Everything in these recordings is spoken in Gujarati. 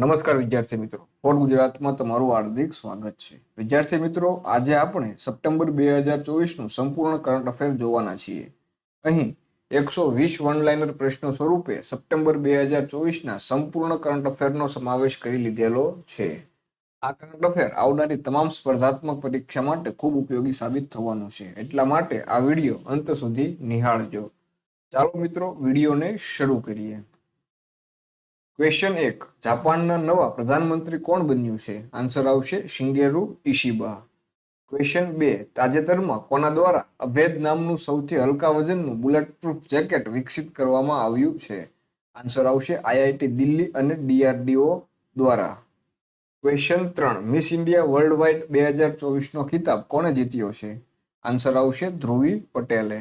નમસ્કાર વિદ્યાર્થી મિત્રો. ફોર ગુજરાતમાં તમારું હાર્દિક સ્વાગત છે. વિદ્યાર્થી મિત્રો, આજે આપણે સપ્ટેમ્બર બે હજાર ચોવીસનું સંપૂર્ણ કરંટ અફેર જોવાના છીએ. અહીં એકસો વીસ વન લાઇનર પ્રશ્નો સ્વરૂપે સપ્ટેમ્બર બે હજાર ચોવીસના સંપૂર્ણ કરંટ અફેરનો સમાવેશ કરી લીધેલો છે. આ કરંટ અફેર આવનારી તમામ સ્પર્ધાત્મક પરીક્ષા માટે ખૂબ ઉપયોગી સાબિત થવાનું છે. એટલા માટે આ વીડિયો અંત સુધી નિહાળજો. ચાલો મિત્રો, વિડીયોને શરૂ કરીએ. ક્વેશ્ચન એક, જાપાનના નવા પ્રધાનમંત્રી કોણ બન્યું છે? આન્સર આવશે શિંગેરુ ઇશિબા. ક્વેશ્ચન બે, તાજેતરમાં કોના દ્વારા અભેદ નામનું સૌથી હલકા વજનનું બુલેટ પ્રૂફ જેકેટ વિકસિત કરવામાં આવ્યું છે? આન્સર આવશે આઈઆઈટી દિલ્હી અને ડીઆરડીઓ દ્વારા. ક્વેશ્ચન ત્રણ મિસ ઇન્ડિયા વર્લ્ડ વાઇડ બે હજાર ચોવીસનો ખિતાબ કોણે જીત્યો છે? આન્સર આવશે ધ્રુવી પટેલે.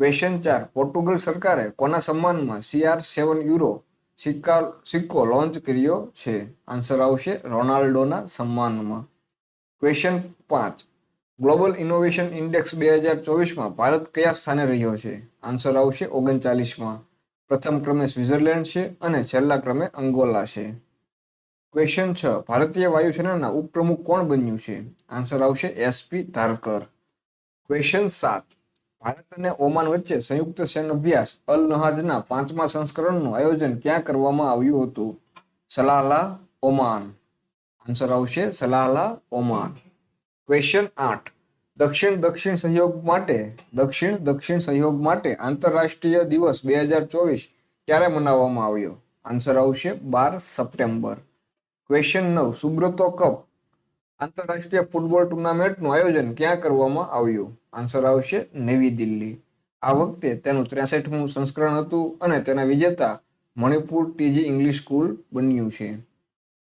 ક્વેશ્ચન ચાર, પોર્ટુગલ સરકારે કોના સન્માનમાં સીઆર સેવન યુરો સિક્કા સિક્કો લોન્ચ કર્યો છે. આન્સર આવશે રોનાલ્ડોના સન્માનમાં. ક્વેશ્ચન પાંચ. ગ્લોબલ ઇનોવેશન ઇન્ડેક્સ બે હજાર ચોવીસમાં ભારત કયા સ્થાને રહ્યો છે? આન્સર આવશે ઓગણચાલીસમાં. પ્રથમ ક્રમે સ્વિટ્ઝરલેન્ડ છે અને છેલ્લા ક્રમે અંગોલા છે. ક્વેશ્ચન છ. ભારતીય વાયુસેનાના ઉપપ્રમુખ કોણ બન્યું છે? આન્સર આવશે એસપી ધારકર. ક્વેશ્ચન સાત. ભારત અને ઓમાન વચ્ચે સંયુક્ત સૈન્ય અભ્યાસ અલ નહાજના પાંચમા સંસ્કરણનું આયોજન ક્યાં કરવામાં આવ્યું હતું? Salalah Oman. આન્સર આવશે સલાલા ઓમાન. ક્વેશ્ચન આઠ. દક્ષિણ દક્ષિણ સહયોગ માટે, દક્ષિણ દક્ષિણ સહયોગ માટે આંતરરાષ્ટ્રીય દિવસ બે હજાર ચોવીસ ક્યારે મનાવવામાં આવ્યો? આન્સર આવશે બાર સપ્ટેમ્બર. ક્વેશ્ચન નવ. સુબ્રતો કપ આંતરરાષ્ટ્રીય ફૂટબોલ ટુર્નામેન્ટનું આયોજન ક્યાં કરવામાં આવ્યું? આન્સર આવશે નવી દિલ્હી. આ વખતે તેનું ત્રેસઠમું સંસ્કરણ હતું અને તેના વિજેતા મણિપુર ટીજી ઇંગ્લિશ સ્કૂલ બન્યું છે.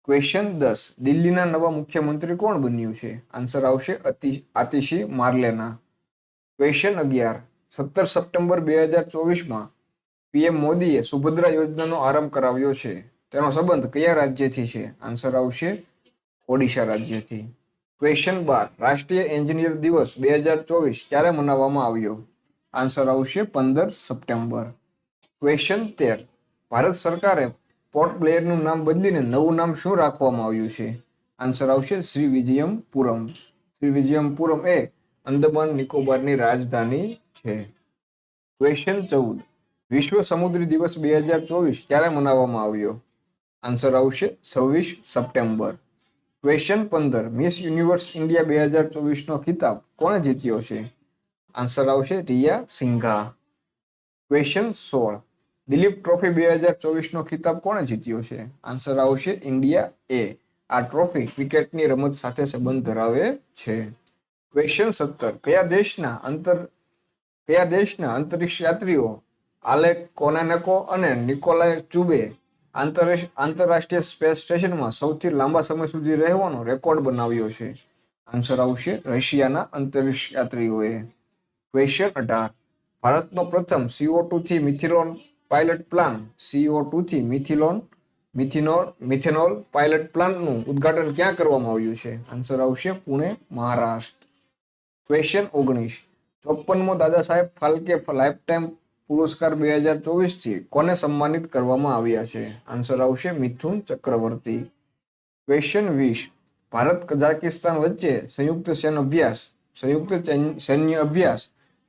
ક્વેશ્ચન દસ, દિલ્હીના નવા મુખ્યમંત્રી કોણ બન્યું છે? આન્સર આવશે આતિશી માર્લેના. ક્વેશ્ચન અગિયાર, સત્તર સપ્ટેમ્બર બે હજાર ચોવીસમાં પીએમ મોદીએ સુભદ્રા યોજનાનો આરંભ કરાવ્યો છે. તેનો સંબંધ કયા રાજ્યથી છે? આન્સર આવશે ઓડિશા રાજ્યથી. ક્વેશ્ચન બાર. રાષ્ટ્રીય એન્જિનિયર દિવસ બે હજાર ચોવીસ ક્યારે મનાવવામાં આવ્યો? આન્સર આવશે પંદર સપ્ટેમ્બર. ક્વેશ્ચન તેર. ભારત સરકારે પોર્ટ બ્લેયરનું નામ બદલીને નવું નામ શું રાખવામાં આવ્યું છે? આન્સર આવશે શ્રી વિજયમ પુરમ શ્રી વિજયમ પુરમ એ અંદમાન નિકોબારની રાજધાની છે. ક્વેશ્ચન ચૌદ. વિશ્વ સમુદ્રી દિવસ બે હજાર ચોવીસ ક્યારે મનાવવામાં આવ્યો? આન્સર આવશે છવ્વીસ સપ્ટેમ્બર. ક્વેશ્ચન પંદર. મિસ યુનિવર્સ ઇન્ડિયા બે હજાર ચોવીસનો ખિતાબ કોણે જીત્યો છે? આન્સર આવશે રિયા સિંઘા. ક્વેશ્ચન સોળ. દિલીપ ટ્રોફી બે હજાર ચોવીસનો ખિતાબ કોણે જીત્યો છે? આન્સર આવશે ઇન્ડિયા એ આ ટ્રોફી ક્રિકેટની રમત સાથે સંબંધ ધરાવે છે. ક્વેશ્ચન સત્તર. કયા દેશના અંતર, કયા દેશના અંતરિક્ષ યાત્રીઓ આલેક કોનાનેકો અને નિકોલાય ચુબે આંતરરાષ્ટ્રીય સ્પેસ સ્ટેશનમાં સૌથી લાંબા સમય સુધી રહેવાનો રેકોર્ડ બનાવ્યો છે. આન્સર આવશે રશિયાના અંતરિક્ષ યાત્રીઓએ ક્વેશ્ચન અઢાર. ભારતનો પ્રથમ સીઓ ટુથી મિથિલોન પાયલટ પ્લાન સીઓ ટુથી મિથિલોન મિથિનોલ મિથેનોલ પાયલટ પ્લાન્ટનું ઉદ્ઘાટન ક્યાં કરવામાં આવ્યું છે? આન્સર આવશે પુણે, મહારાષ્ટ્ર. ક્વેશ્ચન ઓગણીસ. ચોપનમો દાદા સાહેબ ફાલ્કે લાઈફ ટાઈમ પુરસ્કાર બે હજાર ચોવીસથી કોને સન્માનિત કરવામાં આવ્યા છે? આન્સર આવશે મિથુન ચક્રવર્તી. ક્વેશ્ચન વીસ. ભારત કઝાકિસ્તાન વચ્ચે સંયુક્ત સૈન્ય અભ્યાસ, સંયુક્ત સૈન્ય અભ્યાસ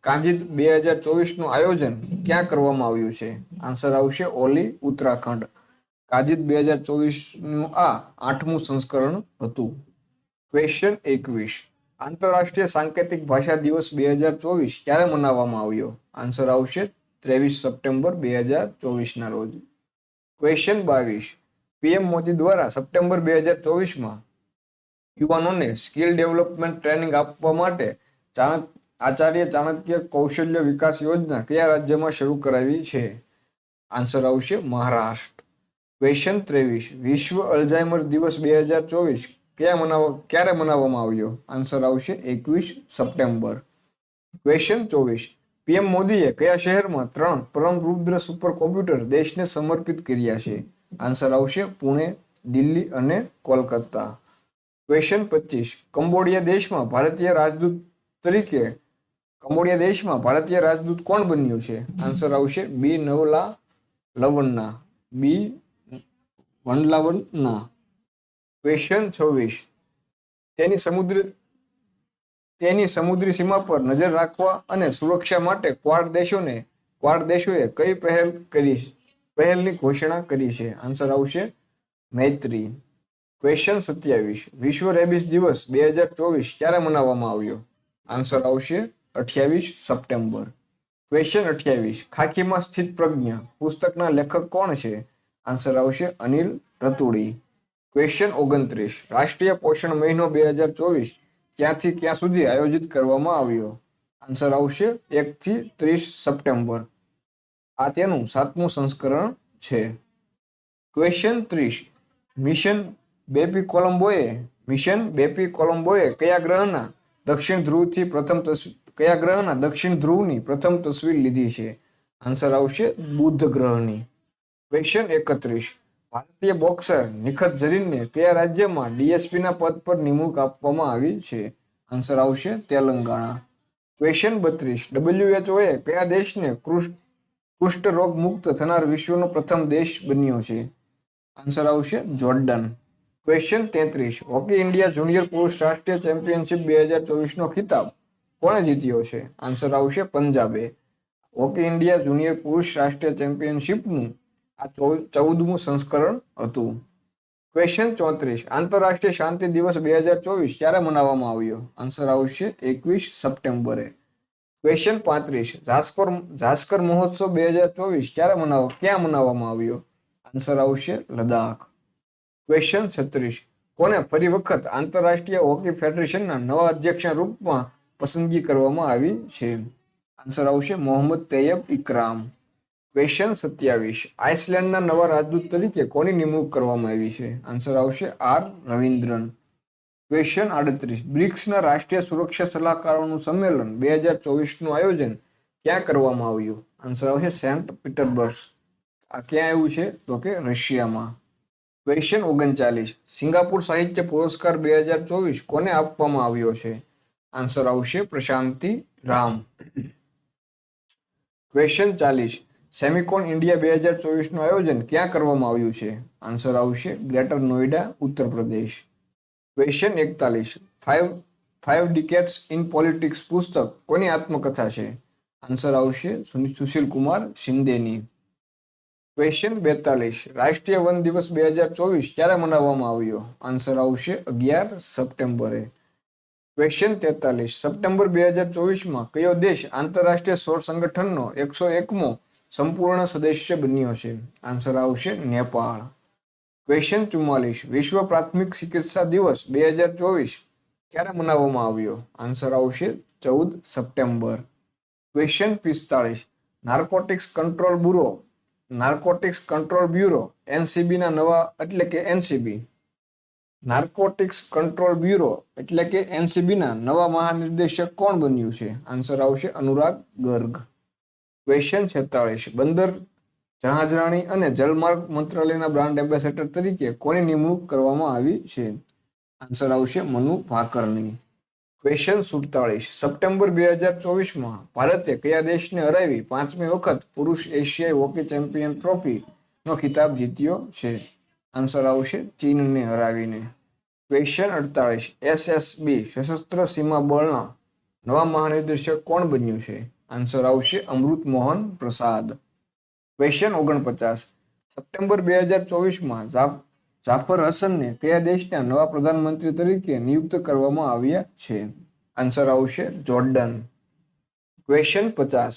કાંજિત બે હજાર ચોવીસનું આયોજન ક્યાં કરવામાં આવ્યું છે? આન્સર આવશે ઓલી, ઉત્તરાખંડ. કાજિત બે હજાર ચોવીસનું આ આઠમું સંસ્કરણ હતું. ક્વેશ્ચન એકવીસ. આંતરરાષ્ટ્રીય સાંકેતિક ભાષા દિવસ બે હજાર ચોવીસ ક્યારે મનાવવામાં આવ્યો? આન્સર આવશે ત્રેવીસ સપ્ટેમ્બર બે હજાર ચોવીસના રોજ. ક્વેશ્ચન બાવીસ. પીએમ મોદી દ્વારા સપ્ટેમ્બર બે હજાર ચોવીસમાં યુવાનોને સ્કિલ ડેવલપમેન્ટ ટ્રેનિંગ આપવા માટે ચાણક આચાર્ય ચાણક્ય કૌશલ્ય વિકાસ યોજના કયા રાજ્યમાં શરૂ કરાવી છે? આન્સર આવશે મહારાષ્ટ્ર. ક્વેશ્ચન ત્રેવીસ. વિશ્વ અલ્ઝાઇમર દિવસ બે હજાર ચોવીસ ક્યાં મનાવ, ક્યારે મનાવવામાં આવ્યો? આન્સર આવશે એકવીસ સપ્ટેમ્બર. ક્વેશ્ચન ચોવીસ. પીએમ મોદીએ કયા શહેરમાં ત્રણ પરમ રુદ્ર સુપર કોમ્પ્યુટર દેશને સમર્પિત કર્યા છે? આન્સર આવશે પુણે, દિલ્હી અને કોલકાતા. ક્વેશ્ચન પચીસ. કંબોડિયા દેશમાં ભારતીય રાજદૂત તરીકે કંબોડિયા દેશમાં ભારતીય રાજદૂત કોણ બન્યું છે? આન્સર આવશે બી નવલા લવણના બી વનલાવનના. ક્વેશ્ચન છવ્વીસ. તેની સમુદ્ર તેની સમુદ્રી સીમા પર નજર રાખવા અને સુરક્ષા માટે ક્વાડ દેશોને, ક્વાડ દેશોએ કઈ પહેલ કરી પહેલની ઘોષણા કરી છે? આન્સર આવશે મૈત્રી. ક્વેશ્ચન સત્યાવીસ. વિશ્વ રેબિસ દિવસ બે હજાર ચોવીસ ક્યારે મનાવવામાં આવ્યો? આન્સર આવશે અઠ્યાવીસ સપ્ટેમ્બર. ક્વેશ્ચન અઠ્યાવીસ. ખાખીમાં સ્થિત પ્રજ્ઞ. પુસ્તકના લેખક કોણ છે? આન્સર આવશે અનિલ રતુડી. ક્વેશ્ચન ઓગણત્રીસ. રાષ્ટ્રીય પોષણ મહિનો બે હજાર ચોવીસ ક્યાંથી ક્યાં સુધી આયોજિત કરવામાં આવ્યો. આન્સર આવશે એક થી ત્રીસ સપ્ટેમ્બર. આ તેનું સાતમું સંસ્કરણ છે. ક્વેશ્ચન ત્રીસ. મિશન બેપી કોલંબોએ મિશન બેપી કોલંબોએ કયા ગ્રહના દક્ષિણ ધ્રુવથી પ્રથમ તસવીર કયા ગ્રહના દક્ષિણ ધ્રુવની પ્રથમ તસવીર લીધી છે? આન્સર આવશે બુધ ગ્રહની. ક્વેશ્ચન એકત્રીસ. ભારતીય બોક્સર નિખત ઝરીનને કયા રાજ્યમાં ડીએસપીના પદ પર નિમણૂક આપવામાં આવી છે? આન્સર આવશે તેલંગાણા. ક્વેશ્ચન બત્રીસ. ડબલ્યુએચઓએ કયા દેશને કુષ્ઠ રોગ મુક્ત થનાર વિશ્વનો પ્રથમ દેશ બન્યો છે? આન્સર આવશે જોર્ડન. ક્વેશ્ચન તેત્રીસ. હોકી ઇન્ડિયા જુનિયર પુરુષ રાષ્ટ્રીય ચેમ્પિયનશિપ બે હજાર ચોવીસનો ખિતાબ કોણે જીત્યો છે? આન્સર આવશે પંજાબે. હોકી ઇન્ડિયા જુનિયર પુરુષ રાષ્ટ્રીય ચેમ્પિયનશિપનું આ ચૌદમું સંસ્કરણ હતું. ક્વેશ્ચન ચોત્રીસ. આંતરરાષ્ટ્રીય શાંતિ દિવસ બે હજાર ચોવીસ ક્યારે મનાવવામાં આવ્યો? આન્સર આવશે એકવીસ સપ્ટેમ્બરે. ક્વેશ્ચન પાંત્રીસ. ઝાસ્કર ઝાસ્કર મહોત્સવ બે હજાર ચોવીસ ક્યારે મનાવ, ક્યાં મનાવવામાં આવ્યો? આન્સર આવશે લદાખ ક્વેશ્ચન છત્રીસ. કોને ફરી વખત આંતરરાષ્ટ્રીય હોકી ફેડરેશનના નવા અધ્યક્ષના રૂપમાં પસંદગી કરવામાં આવી છે? આન્સર આવશે મોહમ્મદ તૈયબ ઇકરામ. ક્વેશ્ચન સત્યાવીસ. આઇસલેન્ડના નવા રાજદૂત તરીકે કોની નિમણૂક કરવામાં આવી છે? આન્સર આવશે આર રવિન્દ્રન. ક્વેશ્ચન આડત્રીસ. બ્રિક્સના રાષ્ટ્રીય સુરક્ષા સલાહકારોનું સંમેલન બે હજાર ચોવીસનું આયોજન ક્યાં કરવામાં આવ્યું? આન્સર આવશે સેન્ટ પીટરબર્ગ. આ ક્યાં આવ્યું છે? તો કે રશિયામાં. ક્વેશ્ચન ઓગણચાલીસ. સિંગાપુર સાહિત્ય પુરસ્કાર બે હજાર ચોવીસ કોને આપવામાં આવ્યો છે? આન્સર આવશે પ્રશાંતિ રામ. ક્વેશ્ચન ચાલીસ. સેમિકોન ઇન્ડિયા બે હજાર ચોવીસનું આયોજન ક્યાં કરવામાં આવ્યું છે? આન્સર આવશે ગ્રેટર નોઈડા ઉત્તર પ્રદેશ. ક્વેશ્ચન એકતાલીસ. Five five decades in politics પુસ્તક કોની આત્મકથા છે? આન્સર આવશે સુશીલ કુમાર શિંદેની. ક્વેશ્ચન બેતાલીસ. રાષ્ટ્રીય વન દિવસ બે હજાર ચોવીસ ક્યારે મનાવવામાં આવ્યો? આન્સર આવશે અગિયાર સપ્ટેમ્બરે. ક્વેશ્ચન તેતાલીસ. સપ્ટેમ્બર બે હજાર ચોવીસમાં કયો દેશ આંતરરાષ્ટ્રીય સૌર સંગઠનનો એકસો એકમો સંપૂર્ણ સદસ્ય બન્યો છે. આન્સર આવશે નેપાળ. ક્વેશ્ચન ચુમ્માલીસ. વિશ્વ પ્રાથમિક ચિકિત્સા દિવસ બે હજાર ચોવીસ. ક્યારે મનાવવામાં આવ્યો? આન્સર આવશે ચૌદ સપ્ટેમ્બર. ક્વેશ્ચન પિસ્તાળીસ. Narcotics control bureau narcotics control bureau એનસીબીના નવા એટલે કે એનસીબી નાર્કોટિક્સ કંટ્રોલ બ્યુરો એટલે કે એનસીબીના નવા મહાનિર્દેશક કોણ બન્યું છે? આન્સર આવશે અનુરાગ ગર્ગ. ક્વેશ્ચન છેતાળીસ. બંદર, જહાજરાણી અને જલમાર્ગ મંત્રાલયના બ્રાન્ડ એમ્બેસેડર તરીકે કોની નિમણૂક કરવામાં આવી છે? આન્સર આવશે મનુ ભાકરની. ક્વેશ્ચન સુડતાળીસ. સપ્ટેમ્બર બે હજાર ચોવીસમાં ભારતે કયા દેશને હરાવી પાંચમી વખત પુરુષ એશિયાઈ હોકી ચેમ્પિયન ટ્રોફીનો ખિતાબ જીત્યો છે? આન્સર આવશે ચીનને હરાવીને. ક્વેશ્ચન અડતાળીસ. એસએસબી સશસ્ત્ર સીમા બળના નવા મહાનિર્દેશક કોણ બન્યું છે? આન્સર આવશે અમૃત મોહન પ્રસાદ. ક્વેશ્ચન ઓગણપચાસ. સપ્ટેમ્બર બે હજાર ચોવીસમાં જાફર હસનને કયા દેશના નવા પ્રધાનમંત્રી તરીકે નિયુક્ત કરવામાં આવ્યા છે? આન્સર આવશે જોર્ડન. ક્વેશ્ચન પચાસ.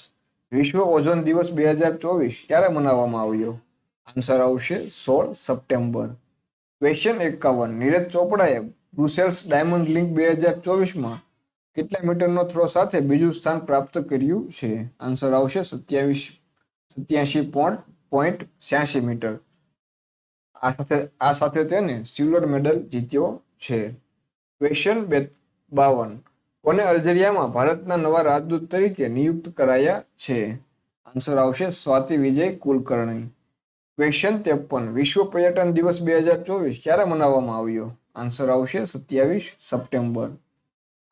વિશ્વ ઓઝોન દિવસ બે હજાર ચોવીસ ક્યારે મનાવવામાં આવ્યો? આન્સર આવશે સોળ સપ્ટેમ્બર. ક્વેશ્ચન એકાવન. નીરજ ચોપડાએ બ્રુસેલ્સ ડાયમંડ લિંક બે હજાર ચોવીસમાં કેટલા મીટરનો થ્રો સાથે બીજું સ્થાન પ્રાપ્ત કર્યું છે? આન્સર આવશે સત્યાવીસ, સત્યાસી પોઈન્ટ પોઈન્ટ છ્યાસી મીટર. આ સાથે આ સાથે તેને સિલ્વર મેડલ જીત્યો છે. ક્વેશ્ચન બે, બાવન. કોને અલ્જેરિયામાં ભારતના નવા રાજદૂત તરીકે નિયુક્ત કરાયા છે? આન્સર આવશે સ્વાતિ વિજય કુલકર્ણી. ક્વેશ્ચન ત્રેપન, વિશ્વ પર્યટન દિવસ બે હજાર ચોવીસ ક્યારે મનાવવામાં આવ્યો? આન્સર આવશે સત્યાવીસ સપ્ટેમ્બર.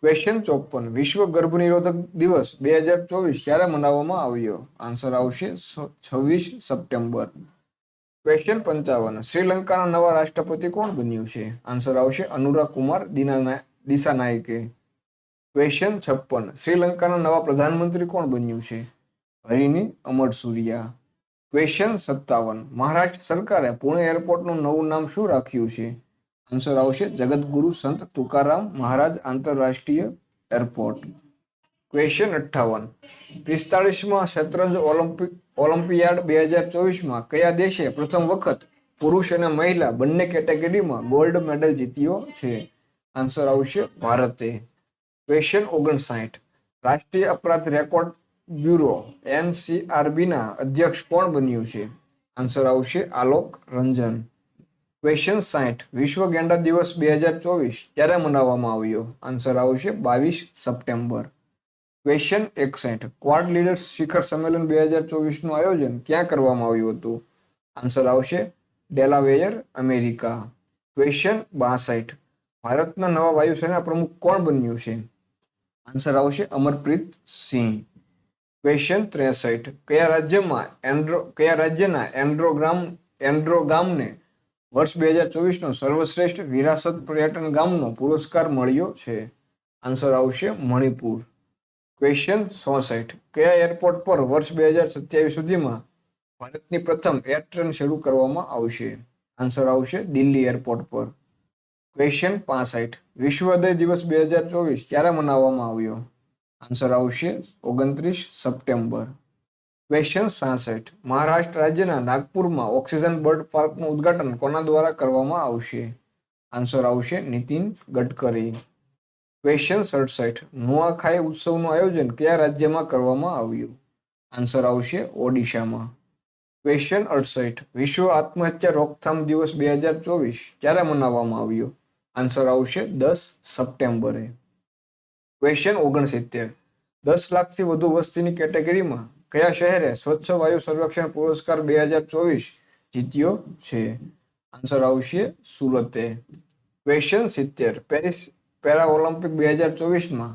ક્વેશ્ચન ચોપન. વિશ્વ ગર્ભ નિરોધક દિવસ બે હજાર ચોવીસ ક્યારે મનાવવામાં આવ્યો? આન્સર આવશે છવ્વીસ સપ્ટેમ્બર. ક્વેશ્ચન પંચાવન. શ્રીલંકાના નવા રાષ્ટ્રપતિ કોણ બન્યું છે? આન્સર આવશે અનુરા કુમાર દિના દિસાનાયકે ક્વેશ્ચન છપ્પન. શ્રીલંકાના નવા પ્રધાનમંત્રી કોણ બન્યું છે? હરિની અમર સૂર્યા. ક્વેશ્ચન સત્તાવન. મહારાષ્ટ્ર સરકારે પુણે એરપોર્ટનું નવું નામ શું રાખ્યું છે? આન્સર આવશે. જગતગુરુ સંત તુકારામ મહારાજ આંતરરાષ્ટ્રીય એરપોર્ટ. ક્વેશ્ચન અઠ્ઠાવન. પિસ્તાળીસમાં શતરંજ ઓલિમ્પિક, ઓલિમ્પિયાડ બે હજાર ચોવીસમાં કયા દેશે પ્રથમ વખત પુરુષ અને મહિલા બંને કેટેગરીમાં ગોલ્ડ મેડલ જીત્યો છે? આન્સર આવશે ભારતે. ક્વેશ્ચન ઓગણસાઠ. રાષ્ટ્રીય અપરાધ રેકોર્ડ બ્યુરો, એનસીઆરબીના અધ્યક્ષ કોણ બન્યું છે? આન્સર આવશે આલોક રંજન. ક્વેશ્ચન સાઠ. વિશ્વ ગેંડા દિવસ બે હજાર ચોવીસ ક્યારે મનાવવામાં આવ્યો? આન્સર આવશે બાવીસ સપ્ટેમ્બર. ક્વેશ્ચન એકસઠ. ક્વાડ લીડર્સ શિખર સંમેલન બે હજાર ચોવીસનું આયોજન ક્યાં કરવામાં આવ્યું હતું? આન્સર આવશે ડેલાવેયર અમેરિકા ક્વેશ્ચન બાસઠ. ભારતના નવા વાયુસેના પ્રમુખ કોણ બન્યું છે? આન્સર આવશે અમરપ્રીત સિંહ. ક્વેશ્ચન ત્રેસઠ. કયા રાજ્યમાં એન્ડ્રો, કયા રાજ્યના એન્ડ્રોગ્રામ, એન્ડ્રોગામને વર્ષ બે હજાર ચોવીસનો સર્વશ્રેષ્ઠ વિરાસત પર્યટન ગામનો પુરસ્કાર મળ્યો છે. આન્સર આવશે મણિપુર. ક્વેશ્ચન ચોસઠ કયા એરપોર્ટ પર વર્ષ બે હજાર સત્યાવીસ સુધીમાં ભારતની પ્રથમ એર ટ્રેન શરૂ કરવામાં આવશે? આન્સર આવશે દિલ્હી એરપોર્ટ પર. ક્વેશ્ચન પાસઠ. વિશ્વ હૃદય દિવસ બે હજાર ચોવીસ ક્યારે મનાવવામાં આવ્યો? આન્સર આવશે ઓગણત્રીસ સપ્ટેમ્બર. ક્વેશ્ચન સાસઠ. મહારાષ્ટ્ર રાજ્યના નાગપુરમાં ઓક્સિજન બર્ડ પાર્કનું ઉદ્ઘાટન કોના દ્વારા કરવામાં આવશે? આન્સર આવશે નીતિન ગડકરી. ક્વેશ્ચન સડસઠ. નુઆખાઈ ઉત્સવનું આયોજન કયા રાજ્યમાં કરવામાં આવ્યું? આન્સર આવશે ઓડિશામાં. ક્વેશ્ચન અડસઠ. વિશ્વ આત્મહત્યા રોકથામ દિવસ બે હજાર ચોવીસ ક્યારે મનાવવામાં આવ્યો? આન્સર આવશે દસ સપ્ટેમ્બરે. ક્વેશ્ચન ઓગણસિત્તેર. દસ લાખથી વધુ વસ્તીની કેટેગરીમાં કયા શહેરે સ્વચ્છ વાયુ સર્વેક્ષણ પુરસ્કાર બે હજાર ચોવીસ જીત્યો છે? આન્સર આવશે સુરતે. ક્વેશ્ચન સિત્તેર. પેરિસ પેરા ઓલિમ્પિક બે હજાર ચોવીસમાં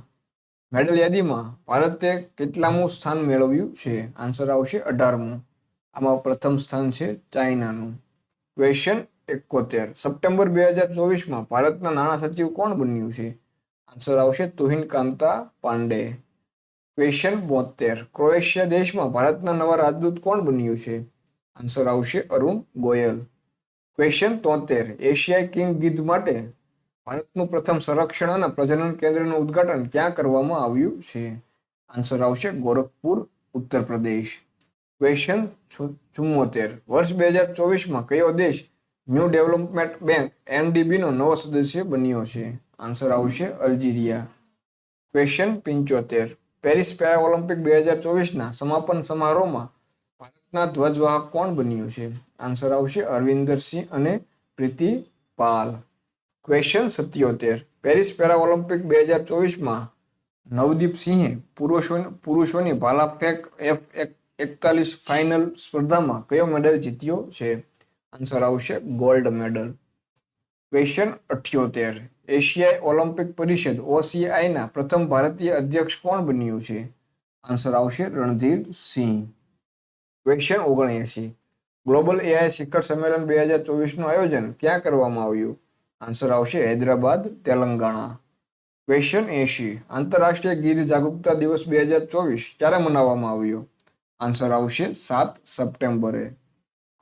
મેડલ યાદીમાં ભારતે કેટલામું સ્થાન મેળવ્યું છે? આન્સર આવશે અઢારમું. આમાં પ્રથમ સ્થાન છે ચાઇનાનું. ક્વેશ્ચન એકોતેર. સપ્ટેમ્બર બે હજાર ચોવીસમાં ભારતના નાણાં સચિવ કોણ બન્યું છે? આન્સર આવશે તુહિન કાંતા પાંડે. ક્વેશ્ચન બોતેર. ક્રોએશિયા દેશમાં ભારતના નવા રાજદૂત કોણ બન્યું છે? આન્સર આવશે અરુણ ગોયલ. ક્વેશ્ચન તોતેર. એશિયાઈ કિંગ ગીધ માટે ભારતનું પ્રથમ સંરક્ષણ અને પ્રજનન કેન્દ્રનું ઉદ્ઘાટન ક્યાં કરવામાં આવ્યું છે? આન્સર આવશે ગોરખપુર, ઉત્તર પ્રદેશ. ક્વેશ્ચન ચુમ્મોતેર. વર્ષ બે હજાર ચોવીસમાં કયો દેશ ન્યૂ ડેવલપમેન્ટ બેંક એનડીબીનો નવો સદસ્ય બન્યો છે? આન્સર આવશે અલ્જીરિયા. ક્વેશ્ચન પંચોતેર. પેરિસ પેરા ઓલિમ્પિક બે હજાર ચોવીસના સમાપન સમારોહમાં ભારતના ધ્વજવાહક કોણ બન્યું છે? આન્સર આવશે અરવિંદર સિંહ અને પ્રીતિ પાલ. ક્વેશ્ચન સત્યોતેર. પેરિસ પેરા ઓલિમ્પિક બે હજાર ચોવીસમાં નવદીપ સિંહે પુરુષો પુરુષોની ભાલા ફેક એફ એકતાલીસ ફાઇનલ સ્પર્ધામાં કયો મેડલ જીત્યો છે? આન્સર આવશે ગોલ્ડ મેડલ. ક્વેશ્ચન અઠ્યોતેર. એશિયાઈ ઓલિમ્પિક પરિષદ ઓસીઆઈના પ્રથમ ભારતીય અધ્યક્ષ કોણ બન્યું છે? આન્સર આવશે રણધીર સિંહ. ક્વેશ્ચન ઓગણએંસી ગ્લોબલ એઆઈ શિખર સંમેલન બે હજાર ચોવીસનું આયોજન ક્યાં કરવામાં આવ્યું? આન્સર આવશે હૈદરાબાદ, તેલંગાણા. ક્વેશ્ચન એંશી. આંતરરાષ્ટ્રીય ગીધ જાગૃતતા દિવસ બે હજાર ચોવીસ ક્યારે મનાવવામાં આવ્યો? આન્સર આવશે સાત સપ્ટેમ્બરે.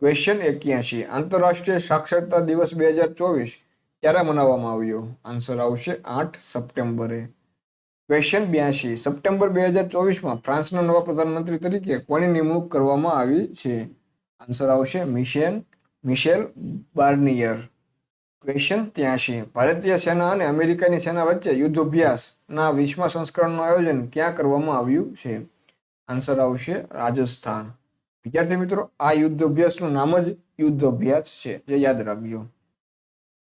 ક્વેશ્ચન એક્યાસી આંતરરાષ્ટ્રીય સાક્ષરતા દિવસ બે હજાર ચોવીસ ક્યારે મનાવવામાં આવ્યો. આન્સર આવશે આઠ સપ્ટેમ્બરે. ક્વેશ્ચન બ્યાસી સપ્ટેમ્બર બે હજાર ચોવીસમાં ફ્રાન્સના નવા પ્રધાનમંત્રી તરીકે કોની નિમણૂક કરવામાં આવી છે? આન્સર આવશે મિશેલ મિશેલ બાર્નિયર. ક્વેશ્ચન ત્યાંશી. ભારતીય સેના અને અમેરિકાની સેના વચ્ચે યુદ્ધ અભ્યાસના વીસમા સંસ્કરણનું આયોજન ક્યાં કરવામાં આવ્યું છે? આન્સર આવશે રાજસ્થાન. વિદ્યાર્થી મિત્રો, આ યુદ્ધ અભ્યાસનું નામ જ યુદ્ધ અભ્યાસ છે. જે યાદ રાખજો.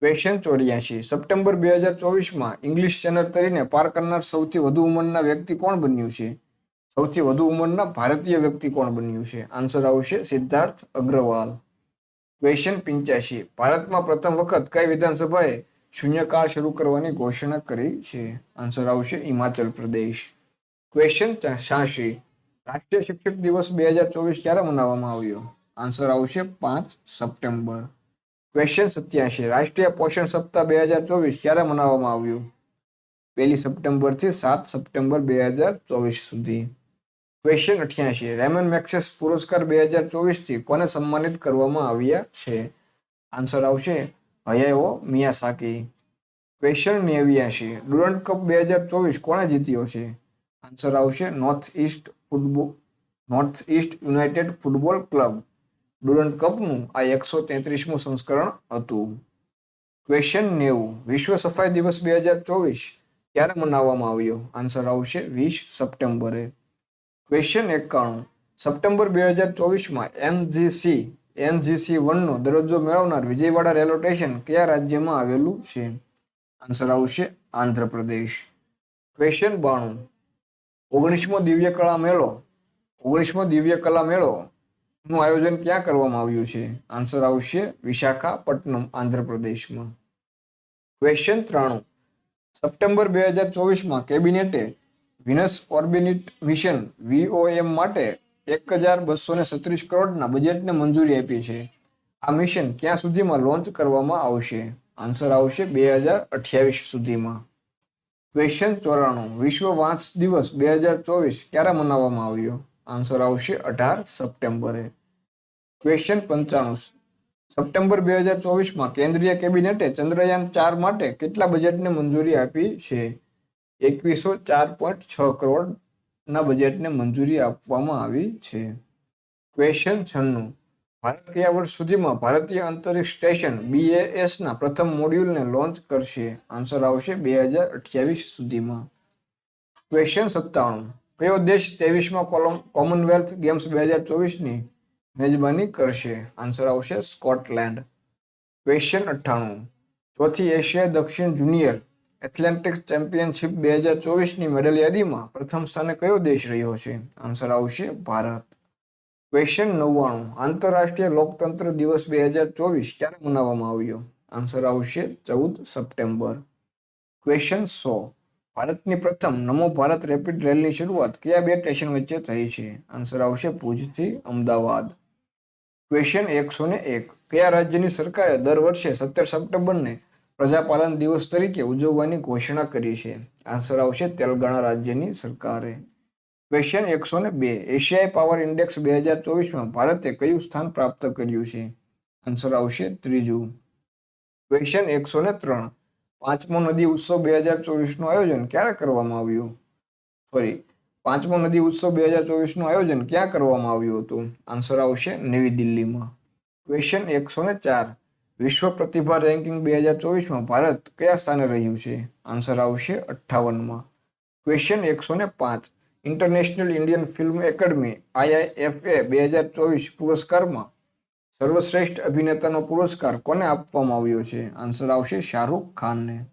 ક્વેશ્ચન ચોર્યાસી સપ્ટેમ્બર બે હજાર ચોવીસમાં ઇંગ્લિશ ચેનલ તરીને પાર કરનાર સૌથી વધુ ઉંમરના વ્યક્તિ કોણ બન્યું છે? સૌથી વધુ ઉંમરના ભારતીય વ્યક્તિ કોણ બન્યું છે? આન્સર આવશે સિદ્ધાર્થ અગ્રવાલ. ક્વેશ્ચન પિંચ્યાસી ભારતમાં પ્રથમ વખત કઈ વિધાનસભાએ શૂન્યકાળ શરૂ કરવાની ઘોષણા કરી છે? આન્સર આવશે હિમાચલ પ્રદેશ. ક્વેશ્ચન છ્યાસી રાષ્ટ્રીય શિક્ષક દિવસ બે હજાર ચોવીસ ક્યારે મનાવવામાં આવ્યો? આન્સર આવશે પાંચ સપ્ટેમ્બર. ક્વેશ્ચન સત્યાસી રાષ્ટ્રીય પોષણ સપ્તાહ બે હજાર ચોવીસ ક્યારે મનાવવામાં આવ્યું? પહેલી સપ્ટેમ્બરથી સાત સપ્ટેમ્બર બે હજાર ચોવીસ સુધી. ક્વેશ્ચન અઠ્યાસી રેમન મેક્સેસ પુરસ્કાર બે હજાર ચોવીસથી કોને સન્માનિત કરવામાં આવ્યા છે? આન્સર આવશે હયાઓ મિયાસાકી. ક્વેશ્ચન નેવ્યાસી ડુરન્ટ કપ બે હજાર ચોવીસ કોણે જીત્યો છે? આન્સર આવશે north east football north east united football club Durand કપનું આ એકસો તેત્રીસમું સંસ્કરણ હતું. ક્વેશ્ચન નેવું. વિશ્વ સફાઈ દિવસ બે હજાર ચોવીસ ક્યારે મનાવવામાં આવ્યો? આન્સર આવશે વીસ સપ્ટેમ્બરે. ક્વેશ્ચન એકાણું. સપ્ટેમ્બર બે હજાર ચોવીસમાં એનજીસી એનજીસી વનનો દરજ્જો મેળવનાર વિજયવાડા રેલવે સ્ટેશન કયા રાજ્યમાં આવેલું છે? આન્સર આવશે આંધ્રપ્રદેશ. ક્વેશ્ચન બાણું. ઓગણીસમો દિવ્ય કળા મેળો. ઓગણીસમો દિવ્ય કલા મેળો. નું આયોજન ક્યાં કરવામાં આવ્યું છે? આન્સર આવશે વિશાખાપટ્ટનમ, આંધ્રપ્રદેશમાં. ક્વેશ્ચન ત્રાણું. સપ્ટેમ્બર બે હજાર ચોવીસમાં કેબિનેટે વિનસ ઓર્બિનિટ મિશન વીઓએમ માટે એક હજાર બસો ને સત્રીસ કરોડના બજેટને મંજૂરી આપી છે. આ મિશન ક્યાં સુધીમાં લોન્ચ કરવામાં આવશે? આન્સર આવશે બે હજાર અઠ્યાવીસ સુધીમાં. ક્વેશ્ચન ચોરાણું. વિશ્વ વાંસ દિવસ બે હજાર ચોવીસ ક્યારે મનાવવામાં આવ્યો? આન્સર આવશે અઢાર સપ્ટેમ્બરે. ક્વેશ્ચન પંચાણું. સપ્ટેમ્બર બે હજાર ચોવીસમાં કેન્દ્રીય કેબિનેટે ચંદ્રયાન ચાર માટે કેટલા બજેટને મંજૂરી આપી છે? એકવીસો ચાર પોઈન્ટ છ કરોડના બજેટને મંજૂરી આપવામાં આવી છે. ક્વેશ્ચન છન્નું. ભારત કયા વર્ષ સુધીમાં ભારતીય અંતરિક્ષ સ્ટેશન બીએએસના પ્રથમ મોડ્યુલને લોન્ચ કરશે. આન્સર આવશે બે હજાર અઠ્યાવીસ સુધીમાં. ક્વેશ્ચન સત્તાણું. કયો દેશ ત્રેવીસમાં કોમનવેલ્થ ગેમ્સ બે હજાર ચોવીસની મેજબાની કરશે? આન્સર આવશે સ્કોટલેન્ડ. ક્વેશ્ચન અઠ્ઠાણું. ચોથી એશિયા દક્ષિણ જુનિયર એથ્લેટિક્સ ચેમ્પિયનશિપ બે હજાર ચોવીસની મેડલ યાદીમાં પ્રથમ સ્થાને કયો દેશ રહ્યો છે? આન્સર આવશે ભારત. ક્વેશ્ચન નવ્વાણું. આંતરરાષ્ટ્રીય લોકતંત્ર દિવસ બે હજાર ચોવીસ ક્યારે મનાવવામાં આવ્યો? આન્સર આવશે ચૌદ સપ્ટેમ્બર. ક્વેશ્ચન સો. ભારતની પ્રથમ નમો ભારત રેપિડ રેલની શરૂઆત કયા બે સ્ટેશન વચ્ચે થઈ છે? આન્સર આવશે ભુજથી અમદાવાદ. ક્વેશ્ચન એકસો ને એક. કયા રાજ્યની સરકારે દર વર્ષે સત્તર સપ્ટેમ્બરને પ્રજાપાલન દિવસ તરીકે ઉજવવાની ઘોષણા કરી છે? આન્સર આવશે તેલંગાણા રાજ્યની સરકારે. ક્વેશ્ચન એકસો ને બે. એશિયાઈ પાવર ઇન્ડેક્સ બે હજાર ચોવીસમાં ભારતે કયું સ્થાન પ્રાપ્ત કર્યું છે? આન્સર આવશે ત્રીજું. ક્વેશ્ચન એકસો ને ત્રણ. પાંચમો નદી ઉત્સવ બે હજાર ચોવીસનું આયોજન ક્યારે કરવામાં આવ્યું? સોરી પાંચમો નદી ઉત્સવ બે હજાર ચોવીસનું આયોજન ક્યાં કરવામાં આવ્યું હતું? આન્સર આવશે નવી દિલ્હીમાં. ક્વેશ્ચન એકસો ને ચાર. વિશ્વ પ્રતિભા રેન્કિંગ બે હજાર ચોવીસમાં ભારત કયા સ્થાને રહ્યું છે? આન્સર આવશે અઠ્ઠાવનમાં. ક્વેશ્ચન એકસો ને પાંચ. International Indian film academy IIFA બે હજાર ચોવીસ પુરસ્કારમાં સર્વશ્રેષ્ઠ અભિનેતાનો પુરસ્કાર કોને આપવામાં આવ્યો છે? આન્સર આવશે શાહરૂખ ખાનને.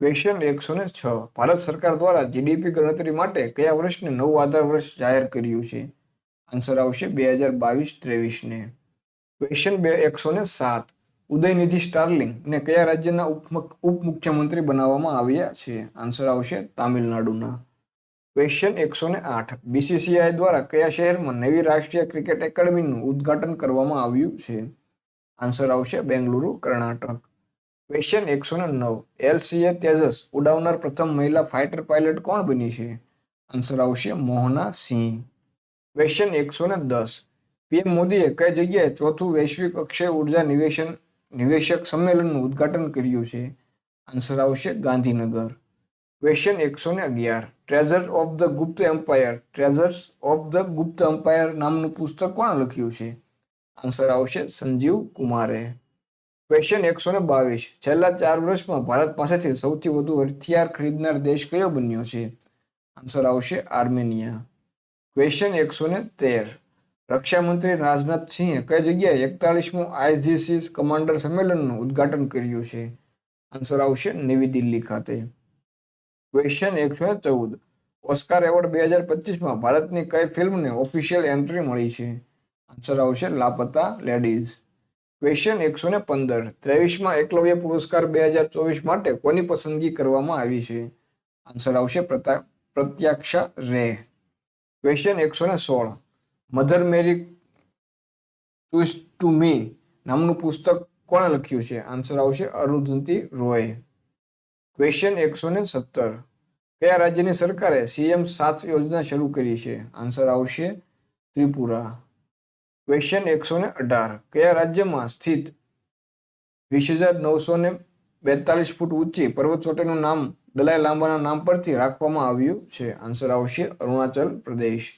ક્વેશ્ચન એકસો ને છ. ભારત સરકાર દ્વારા જીડીપી ગણતરી માટે કયા વર્ષને નવું આધાર વર્ષ જાહેર કર્યું છે? આન્સર આવશે બે હજાર બાવીસ ત્રેવીસને. ક્વેશ્ચન બે એકસો ને સાત. ઉદયનિધિ સ્ટાર્લિંગ ને કયા રાજ્યના ઉપમુખ્યમંત્રી બનાવવામાં આવ્યા છે? આન્સર આવશે તામિલનાડુના. ક્વેશ્ચન એકસો ને આઠ. બીસીસીઆઈ દ્વારા કયા શહેરમાં નવી રાષ્ટ્રીય ક્રિકેટ એકેડમીનું ઉદ્ઘાટન કરવામાં આવ્યું છે? આન્સર આવશે બેંગલુરુ, કર્ણાટક. ક્વેશ્ચન એકસો ને નવ. એલસીએ તેજસ ઉડાવનાર પ્રથમ મહિલા ફાઇટર પાયલટ કોણ બની છે? આન્સર આવશે મોહના સિંહ. ક્વેશ્ચન એકસો ને દસ. પીએમ મોદીએ કઈ જગ્યાએ ચોથું વૈશ્વિક અક્ષય ઊર્જા નિવેશન, નિવેશક સંમેલનનું ઉદ્ઘાટન કર્યું છે? આન્સર આવશે ગાંધીનગર. ક્વેશ્ચન એકસો ને અગિયાર. Treasure of the Gupta empire treasures of the Gupta empire નામનું પુસ્તક કોણે લખ્યું છે? આન્સર આવશે સંજીવ કુમારે. ક્વેશ્ચન એકસો ને બાવીસ. છેલ્લા ચાર વર્ષમાં ભારત પાસેથી સૌથી વધુ હથિયાર ખરીદનાર દેશ કયો બન્યો છે? આન્સર આવશે આર્મેનિયા. ક્વેશ્ચન એકસો ને તેર. રક્ષામંત્રી રાજનાથ સિંહે કઈ જગ્યાએ એકતાલીસમું આઈજીસી કમાન્ડર સંમેલનનું ઉદ્ઘાટન કર્યું છે? આન્સર આવશે નવી દિલ્હી ખાતે. ક્વેશ્ચન એકસો ચૌદ. ઓસ્કાર એવોર્ડ બે હજાર પચીસમાં ભારતની કઈ ફિલ્મને ઓફિશિયલ એન્ટ્રી મળી છે? આન્સર આવશે લાપતા લેડીઝ ક્વેશ્ચન એકસો ને પંદર. ત્રેવીસમાં એકલવ્ય પુરસ્કાર બે હજાર ચોવીસ માટે કોની પસંદગી કરવામાં આવી છે? આન્સર આવશે પ્રતા- પ્રત્યાક્ષા રે. ક્વેશ્ચન એકસો ને સોળ. Mother Mary choose to me નામનું પુસ્તક કોણે લખ્યું છે? આન્સર આવશે અરુંધતી રોય. ક્વેશ્ચન એકસો ને સત્તર. કયા રાજ્યની સરકારે સીએમ સાત યોજના શરૂ કરી છે? આન્સર આવશે ત્રિપુરા. ક્વેશ્ચન એકસો ને અઢાર. કયા રાજ્યમાં સ્થિત વીસ હજાર નવસો ને બેતાલીસ ફૂટ ઊંચી પર્વતચોટીનું નામ દલાઈ લાંબાના નામ પરથી રાખવામાં આવ્યું છે? આન્સર આવશે અરુણાચલ પ્રદેશ.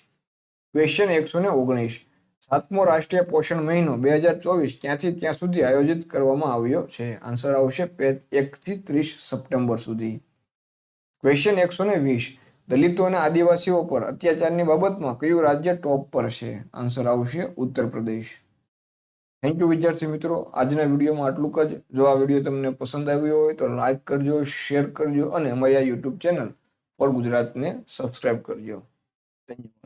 ક્વેશ્ચન એકસો ને ઓગણીસ. સાતમો રાષ્ટ્રીય પોષણ મહિનો બે હજાર ચોવીસ ક્યાંથી ત્યાં સુધી આયોજિત કરવામાં આવ્યો છે. આન્સર આવશે એક થી ત્રીસ સપ્ટેમ્બર સુધી. ક્વેશ્ચન એકસો ને વીસ. દલિતો અને આદિવાસીઓ પર અત્યાચારની બાબતમાં કયું રાજ્ય ટોપ પર છે? આન્સર આવશે ઉત્તર પ્રદેશ. થેન્ક યુ વિદ્યાર્થી મિત્રો. આજના વિડીયોમાં આટલું જ. જો આ વીડિયો તમને પસંદ આવ્યો હોય તો લાઈક કરજો, શેર કરજો અને અમારી આ યુટ્યુબ ચેનલ ફોર ગુજરાતને સબસ્ક્રાઇબ કરજો. યુ